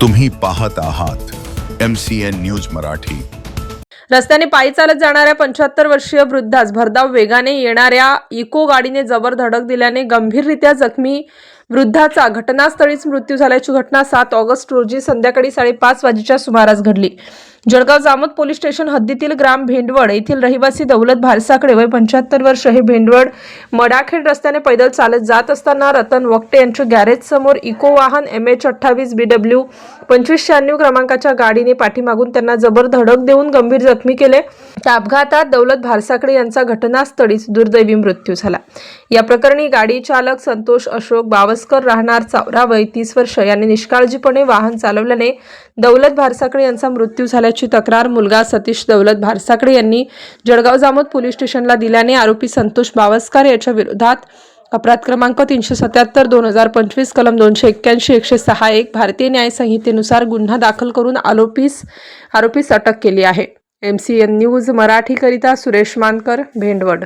तुम्ही पाहत आहात M C N news Marathi. रस्त्याने पायी चालत जाणाऱ्या पंच्याहत्तर वर्षीय वृद्धास भरधाव वेगाने येणाऱ्या इको गाडीने जबर धडक दिल्याने गंभीररित्या जखमी वृद्धाचा घटनास्थळीच मृत्यू झाल्याची घटना सात ऑगस्ट रोजी संध्याकाळी साडेपाच वाजेच्या सुमारास घडली. जळगाव जामोद पोलीस स्टेशन हद्दीतील ग्राम भेंडवड येथील रहिवासी दौलत भारसाकडे वय पंच्याहत्तर वर्ष हे भेंडवड मडाखेड रस्त्याने पैदल चालत जात असताना रतन वक्टे यांच्या गॅरेज समोर इको वाहन एम एच अठ्ठावीस बी डब्ल्यू पंचवीस शहाण्णव क्रमांकाच्या गाडीने पाठीमागून त्यांना जबर धडक देऊन गंभीर जखमी केले. त्या अपघातात दौलत भारसाकडे यांचा घटनास्थळीच दुर्दैवी मृत्यू झाला. या प्रकरणी गाडी चालक संतोष अशोक बावस्कर राहणार चावरा वय तीस वर्ष. यांनी निष्काळजीपणे वाहन चालवल्याने दौलत भारसाकडे यांचा मृत्यू झाल्याची तक्रार मुलगा सतीश दौलत भारसाकडे यांनी जळगाव जामोद पोलीस स्टेशनला दिल्याने आरोपी संतोष बावस्कर याच्या विरोधात अपराध क्रमांक तीनशे सत्याहत्तर दोन हजार पंचवीस कलम दोनशे एक्क्याऐंशी एकशे सहा एक भारतीय न्याय संहितेनुसार गुन्हा दाखल करून आरोपीस आरोपीस अटक केली आहे. एम सी एन न्यूज मराठीकरिता सुरेश मानकर भेंडवड.